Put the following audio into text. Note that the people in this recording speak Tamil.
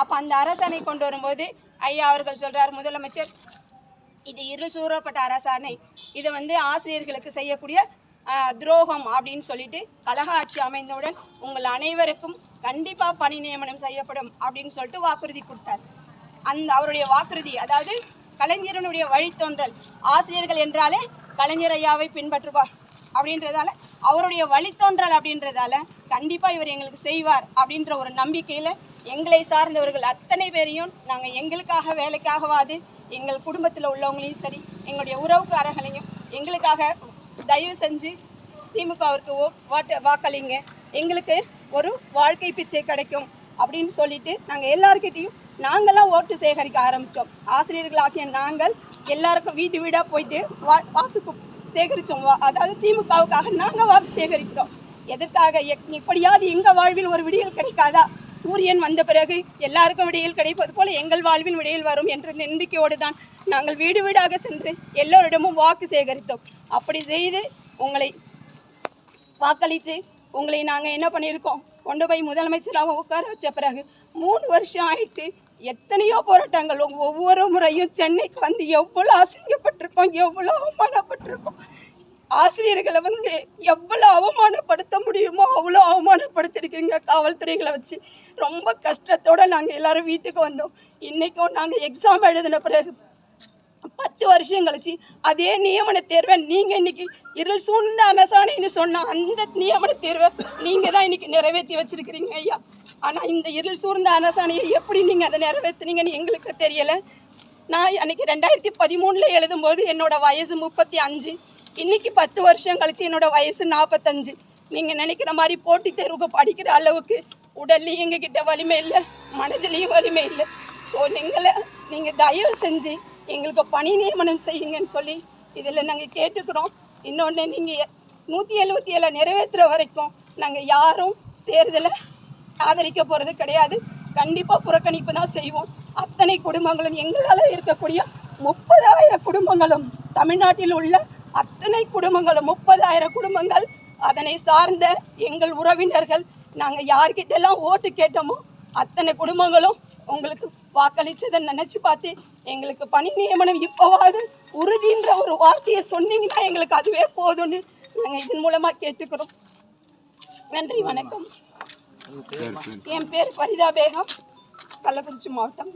அப்போ அந்த அரசாணை கொண்டு வரும்போது ஐயா அவர்கள் சொல்கிறார் முதலமைச்சர் இது இருள் சூறப்பட்ட அரசாணை. இது வந்து ஆசிரியர்களுக்கு செய்யக்கூடிய துரோகம் அப்படின்னு சொல்லிட்டு கழக ஆட்சி அமைந்தவுடன் உங்கள் அனைவருக்கும் கண்டிப்பாக பணி நியமனம் செய்யப்படும் அப்படின்னு சொல்லிட்டு வாக்குறுதி கொடுத்தார். அந்த அவருடைய வாக்குறுதி அதாவது கலைஞரனுடைய வழித்தோன்றல் ஆசிரியர்கள் என்றாலே கலைஞர் ஐயாவை பின்பற்றுவார் அப்படின்றதால அவருடைய வழித்தோன்றல் அப்படின்றதால கண்டிப்பா இவர் எங்களுக்கு செய்வார் அப்படின்ற ஒரு நம்பிக்கையில எங்களை சார்ந்தவர்கள் அத்தனை பேரையும் நாங்க எங்களுக்காக வேலைக்காகவாது எங்கள் குடும்பத்துல உள்ளவங்களையும் சரி எங்களுடைய உறவுக்காரர்களையும் எங்களுக்காக தயவு செஞ்சு திமுகவிற்கு ஓ வாக்களிங்க. எங்களுக்கு ஒரு வாழ்க்கை பிச்சை கிடைக்கும் அப்படின்னு சொல்லிட்டு நாங்கள் எல்லார்கிட்டையும் நாங்களாம் ஓட்டு சேகரிக்க ஆரம்பித்தோம் ஆசிரியர்களாகிய நாங்கள் எல்லாருக்கும் வீட்டு வீடாக போயிட்டு வா வாக்கு சேகரித்தோம் வா- அதாவது திமுகவுக்காக நாங்கள் வாக்கு சேகரிக்கிறோம். எதற்காக? எக்- எப்படியாவது எங்கள் வாழ்வில் ஒரு விடியல் கிடைக்காதா? சூரியன் வந்த பிறகு எல்லாருக்கும் விடியல் கிடைப்பது போல எங்கள் வாழ்வில் விடியல் வரும் என்ற நம்பிக்கையோடு தான் நாங்கள் வீடு வீடாக சென்று எல்லோரிடமும் வாக்கு சேகரித்தோம். அப்படி செய்து உங்களை வாக்களித்து உங்களை நாங்கள் என்ன பண்ணியிருக்கோம்? கொண்டு போய் முதலமைச்சராக உட்கார வச்ச பிறகு மூணு வருஷம் ஆயிட்டு எத்தனையோ போராட்டங்கள் ஒவ்வொரு முறையும் சென்னைக்கு வந்து எவ்வளோ அசிங்கப்பட்டிருக்கோம் எவ்வளோ அவமானப்பட்டிருக்கோம். ஆசிரியர்களை வந்து எவ்வளோ அவமானப்படுத்த முடியுமோ அவ்வளோ அவமானப்படுத்திருக்கீங்க காவல்துறைகளை வச்சு. ரொம்ப கஷ்டத்தோடு நாங்கள் எல்லாரும் வீட்டுக்கு வந்தோம். இன்றைக்கும் நாங்கள் எக்ஸாம் எழுதின பிறகு பத்து வருஷம் கழிச்சு அதே நியமன தேர்வை நீங்கள் இன்னைக்கு இருள் சூழ்ந்த அரசாணைன்னு சொன்ன அந்த நியமன தேர்வை நீங்கள் தான் இன்னைக்கு நிறைவேற்றி வச்சிருக்கிறீங்க ஐயா. ஆனால் இந்த இருள் சூழ்ந்த அரசாணையை எப்படி நீங்கள் அதை நிறைவேற்றுனீங்கன்னு எங்களுக்கு தெரியலை. நான் அன்னைக்கு ரெண்டாயிரத்தி பதிமூணில் எழுதும்போது என்னோட வயசு முப்பத்தி அஞ்சு. இன்னைக்கு பத்து வருஷம் கழிச்சு என்னோட வயசு நாற்பத்தஞ்சு. நீங்கள் நினைக்கிற மாதிரி போட்டித் தேர்வுக்கு படிக்கிற அளவுக்கு உடல்லையும் எங்ககிட்ட வலிமை இல்லை மனதிலையும் வலிமை இல்லை. ஸோ நீங்களை நீங்கள் தயவு செஞ்சு எங்களுக்கு பணி நியமனம் செய்யுங்கன்னு சொல்லி இதில் நாங்கள் கேட்டுக்கிறோம். இன்னொன்று நீங்கள் நூற்றி எழுபத்தி ஏழை நிறைவேற்றுற வரைக்கும் நாங்கள் யாரும் தேர்தலை ஆதரிக்க போகிறது கிடையாது. கண்டிப்பாக புறக்கணிப்பு தான் செய்வோம். அத்தனை குடும்பங்களும் எங்களால் இருக்கக்கூடிய முப்பதாயிரம் குடும்பங்களும் தமிழ்நாட்டில் உள்ள அத்தனை குடும்பங்களும் முப்பதாயிரம் குடும்பங்கள் அதனை சார்ந்த எங்கள் உறவினர்கள் நாங்கள் யார்கிட்டெல்லாம் ஓட்டு கேட்டோமோ அத்தனை குடும்பங்களும் உங்களுக்கு வாக்களிச்சதை நினைச்சு பார்த்து எங்களுக்கு பணி நியமனம் இப்போவாது உறுதின்ற ஒரு வார்த்தையை சொன்னீங்கன்னா எங்களுக்கு அதுவே போதும்னு நாங்கள் இதன் மூலமா கேட்டுக்கிறோம். நன்றி வணக்கம். என் பேர் ஃபரிதா பேகம் கள்ளக்குறிச்சி மாவட்டம்.